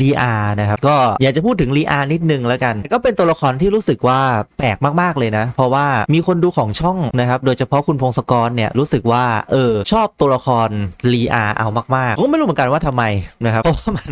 ลีอานะครับก็อยากจะพูดถึงลีอานิดนึงแล้วกัน ก็เป็นตัวละครที่รู้สึกว่าแปลกมากๆเลยนะ เพราะว่ามีคนดูของช่องนะครับ โดยเฉพาะคุณพงศกรเนี่ยรู้สึกว่าเออชอบตัวละครลีอาเอามากๆผมก็ไม่รู้เหมือนกันว่าทำไมนะครับเพราะว่ามัน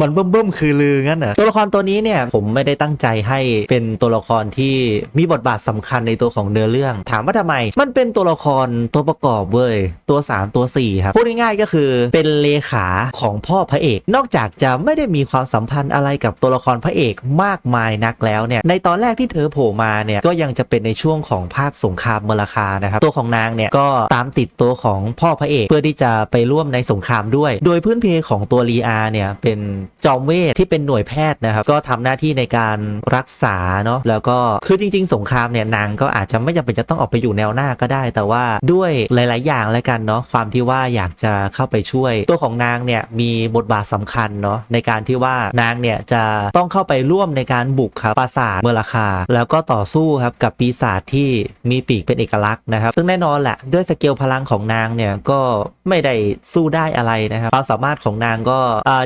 มันเบิ่มๆคือลืองั้นเหรอตัวละครตัวนี้เนี่ยผมไม่ได้ตั้งใจให้เป็นตัวละครที่มีบทบาทสำคัญในตัวของเนื้อเรื่อง ถามว่าทำไม มันเป็นตัวละครตัวประกอบเว้ยตัว 3 ตัว4ครับพูดง่ายๆก็คือเป็นเลขาของพ่อพระเอก นอกจากจะไม่ได้มีความสัมพันธ์อะไรกับตัวละครพระเอกมากมายนักแล้วเนี่ยในตอนแรกที่เธอโผล่มาเนี่ยก็ยังจะเป็นในช่วงของภาคสงครามเมลคานะครับตัวของนางเนี่ยก็ตามติดตัวของพ่อพระเอก เพื่อที่จะไปร่วมในสงครามด้วย โดยพื้นเพของตัวลีอาเนี่ยเป็นจอมเวทที่เป็นหน่วยแพทย์นะครับก็ทำหน้าที่ในการรักษาเนาะแล้วก็คือจริง ๆ สงครามเนี่ยนางก็อาจจะไม่จำเป็นจะต้องออกไปอยู่แนวหน้าก็ได้ แต่ว่าด้วยหลาย ๆ อย่างแล้วกันเนาะความที่ว่าอยากจะเข้าไปช่วย ตัวของนางเนี่ยมีบทบาทสำคัญเนาะในการที่ว่านางเนี่ยจะต้องเข้าไปร่วมในการบุกครับปราสาทเมราคา แล้วก็ต่อสู้ครับกับปีศาจที่มีปีกเป็นเอกลักษณ์นะครับ ซึ่งแน่นอนแหละด้วยสเกลพลังของนางเนี่ยก็ไม่ได้สู้ได้อะไรนะครับความสามารถของนางก็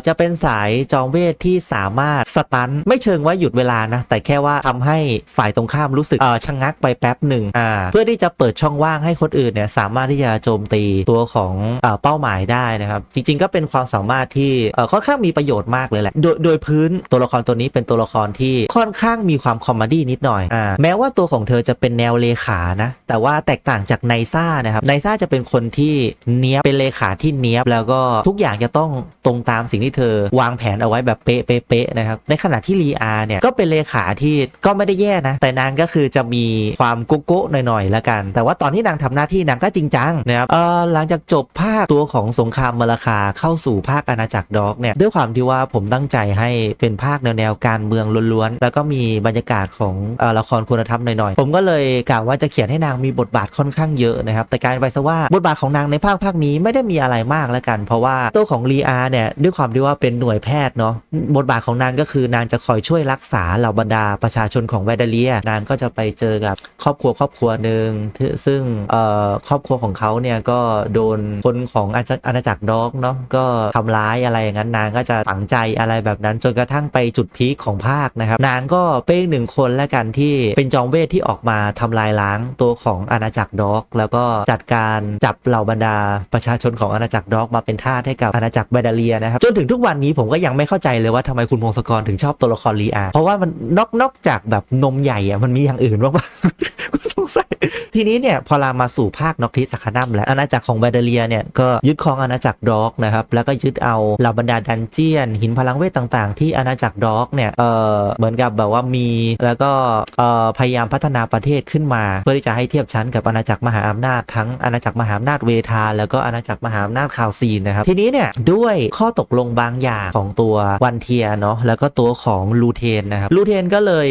จะเป็นสายจอมเวทที่สามารถสตันไม่เชิงว่าหยุดเวลานะแต่แค่ว่าทำให้ฝ่ายตรงข้ามรู้สึกชะงงักไปแป๊บหนึ่งเพื่อที่จะเปิดช่องว่างให้คนอื่นเนี่ยสามารถที่จะโจมตีตัวของเอ่อเป้าหมายได้นะครับ จริงๆ ก็เป็นความสามารถที่ค่อนข้างมีประโยชน์มากเลยแหละ โดยโดยพื้นตัวละครตัวนี้เป็นตัวละครที่ค่อนข้างมีความคอมเมดี้นิดหน่อยอ่าแม้ว่าตัวของเธอจะเป็นแนวเลขานะ แต่ว่าแตกต่างจากไนซ่านะครับไนซ่าจะเป็นคนที่เนี้ยเป็นเลขาที่เนี้ยบแล้วก็ทุกอย่างจะต้องตรงตามสิ่งที่เธอ วางแผนเอาไว้แบบเป๊ะเป๊ะนะครับในขณะที่ลีอาเนี่ยก็เป็นเลขาที่ก็ไม่ได้แย่นะ แต่นางก็คือจะมีความโกโก้หน่อยๆแล้วกัน แต่ว่าตอนที่นางทำหน้าที่นางก็จริงจังนะครับเออหลังจากจบภาคตัวของสงครามเมลคาเข้าสู่ภาคอาณาจักรด็อกเนี่ยด้วยความที่ว่าผมตั้งใจให้เป็นภาคแนวแนวๆการเมืองล้วนๆ แล้วก็มีบรรยากาศของอละครคุณธรรมหน่อยๆ ผมก็เลยกล่าวว่าจะเขียนให้นางมีบทบาทค่อนข้างเยอะนะครับ แต่กลารไปซะว่าบทบาทของนางในภาคภาคนี้ไม่ได้มีอะไรมากแล้วกัน เพราะว่าตัวของลีอาเนี่ยด้วยความที่ว่าเป็นหน่วยแพทย์เนาะบทบาทของนางก็คือนางจะคอยช่วยรักษาเหล่าบรรดาประชาชนของแวดาเลีย นางก็จะไปเจอกับครอบครัวครอบครัวหนึ่งซึ่งเอ่อครอบครัวของเขาเนี่ยก็โดนคนของอาณาอาณาจักรด็อกเนาะก็ทำร้ายอะไรอย่างนั้นนางก็จะฝังใจอะไรแบบนั้นจนกระทั่งไปจุดพีคของภาคนะครับนางก็เป็นหนึ่งคนและกันที่เป็นจอมเวทที่ออกมาทำลายล้างตัวของอาณาจักรด็อก แล้วก็จัดการจับเหล่าบรรดาประชาชนของอาณาจักรด็อกมาเป็นทาสให้กับอาณาจักรแบดาเลียนะครับจนถึงทุกวันนี้ผมก็ยังไม่เข้าใจเลยว่าทำไมคุณพงศกรถึงชอบตัวละครลีอาเพราะว่ามันนอกนอกจากแบบนมใหญ่อะมันมีอย่างอื่นบ้างปะกูสงสัย ทีนี้เนี่ยพอเรามาสู่ภาคนอกทิสัคนัมแล้วอาณาจักรของแบดเลียเนี่ยก็ยึดครองอาณาจักรด็อกนะครับแล้วก็ยึดเอาเหล่าบรรดาดันเจียน หินพลังเวทต่างๆ ที่อาณาจักรด็อกเนี่ยเออเหมือนกับแบบว่ามีแล้วก็เอ่อพยายามพัฒนาประเทศขึ้นมา เพื่อที่จะให้เทียบชั้นกับอาณาจักรมหาอำนาจทั้งอาณาจักรมหาอำนาจเวทา แล้วก็อาณาจักรมหาอำนาจคาวซีนนะครับทีนี้เนี่ยด้วยข้อตกลงบางอย่างของตัววันเทียเนาะแล้วก็ตัวของลูเทนนะครับลูเทนก็เลย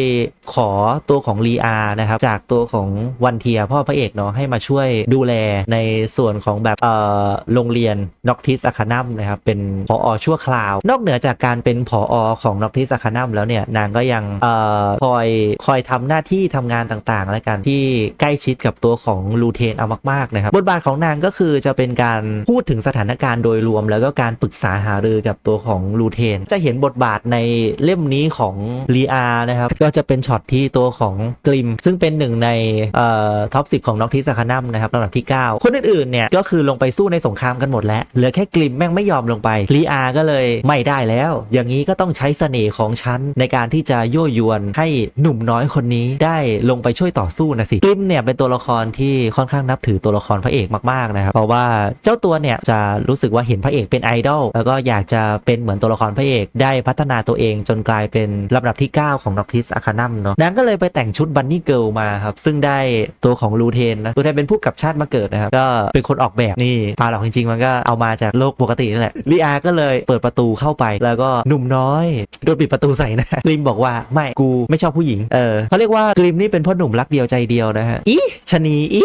ขอตัวของลีอานะครับจากตัวของวันเทียพ่อพระเอกเนาะให้มาช่วยดูแลในส่วนของแบบเอ่อโรงเรียนน็อกทิสอะคานัมนะครับเป็นผอชั่วคราว นอกเหนือจากการเป็นผอของน็อกทิสอะคานัมแล้วเนี่ยนางก็ยังเอ่อคอยคอยทำหน้าที่ทำงานต่างๆ แล้วกันที่ใกล้ชิดกับตัวของลูเทนเอามากๆนะครับบทบาทของนางก็คือจะเป็นการพูดถึงสถานการณ์โดยรวม แล้วก็การปรึกษาหารือกับตัวของลูเทน จะเห็นบทบาทในเล่มนี้ของลีอานะครับก็จะเป็นช็อตที่ตัวของกลิม ซึ่งเป็นหนึ่งในเอ่อทอป 10 ของน็อกทิสคานัมนะครับลำดับที่ 9 คนอื่นๆเนี่ยก็คือลงไปสู้ในสงครามกันหมดแล้ว เหลือแค่กลิมแม่งไม่ยอมลงไปลีอาก็เลยไม่ได้แล้ว อย่างนี้ก็ต้องใช้เสน่ห์ของฉันในการที่จะยั่วยวนให้หนุ่มน้อยคนนี้ได้ลงไปช่วยต่อสู้นะสิกลิมเนี่ยเป็นตัวละครที่ค่อนข้างนับถือตัวละครพระเอกมากๆนะครับเพราะว่าเจ้าตัวเนี่ยจะรู้สึกว่าเห็นพระเอกเป็นไอดอลแล้วก็อยากจะเป็นเหมือนตัวละครพระเอก ได้พัฒนาตัวเองจนกลายเป็นลำดับที่ 9 ของน็อกทิสอะคานัมเนาะนางก็เลยไปแต่งชุดบันนี่เกิลมาครับซึ่งได้ตัวของลูเทนนะลูเทนเป็นผู้กับชาติมาเกิดนะครับ ก็เป็นคนออกแบบนี่ปาหลอกจริงๆ มันก็เอามาจากโลกปกตินั่นแหละลีอาก็เลยเปิดประตูเข้าไป แล้วก็หนุ่มน้อยโดนปิดประตูใส่นะกริมบอกว่าไม่กูไม่ชอบผู้หญิงเออเขาเรียกว่ากริมนี่เป็นพ่อหนุ่มรักเดียวใจเดียวนะฮะอีชนีอี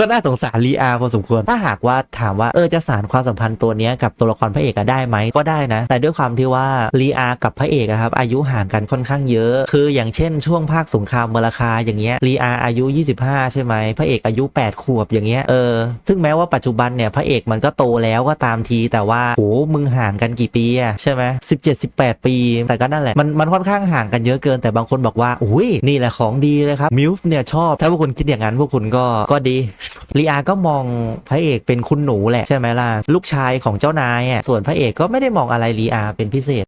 ก็น่าสงสารลีอาพอสมควร ถ้าหากว่าถามว่าเออจะสารความสัมพันธ์ตัวนี้กับตัวละครพระเอกอะได้ไหมก็ได้นะ แต่ด้วยความที่ว่าลีอากับพระเอกอะครับอายุห่างกันค่อนข้างเยอะ คืออย่างเช่น ช่วงภาคสงครามเมลคาอย่างเงี้ยลีอาอายุ 25 ใช่ไหมพระเอกอายุ 8 ขวบอย่างเงี้ยเออซึ่งแม้ว่าปัจจุบันเนี่ยพระเอกมันก็โตแล้วก็ตามที แต่ว่าโหมึงห่างกันกี่ปีอะใช่ไหมสิบเจ็ดสิบแปดปี แต่ก็นั่นแหละมันมันค่อนข้างห่างกันเยอะเกิน แต่บางคนบอกว่าอุ้ยนี่แหละของดีเลยครับมิลฟ์เนี่ยชอบถ้าพวกคุณคิดอย่างนั้นพวกคุณก็ก็ดี ลีอาก็มองพระเอกเป็นคุณหนูแหละใช่ไหมล่ะลูกชายของเจ้านายอะส่วนพระเอกก็ไม่ได้มองอะไรลีอาเป็นพิเศษ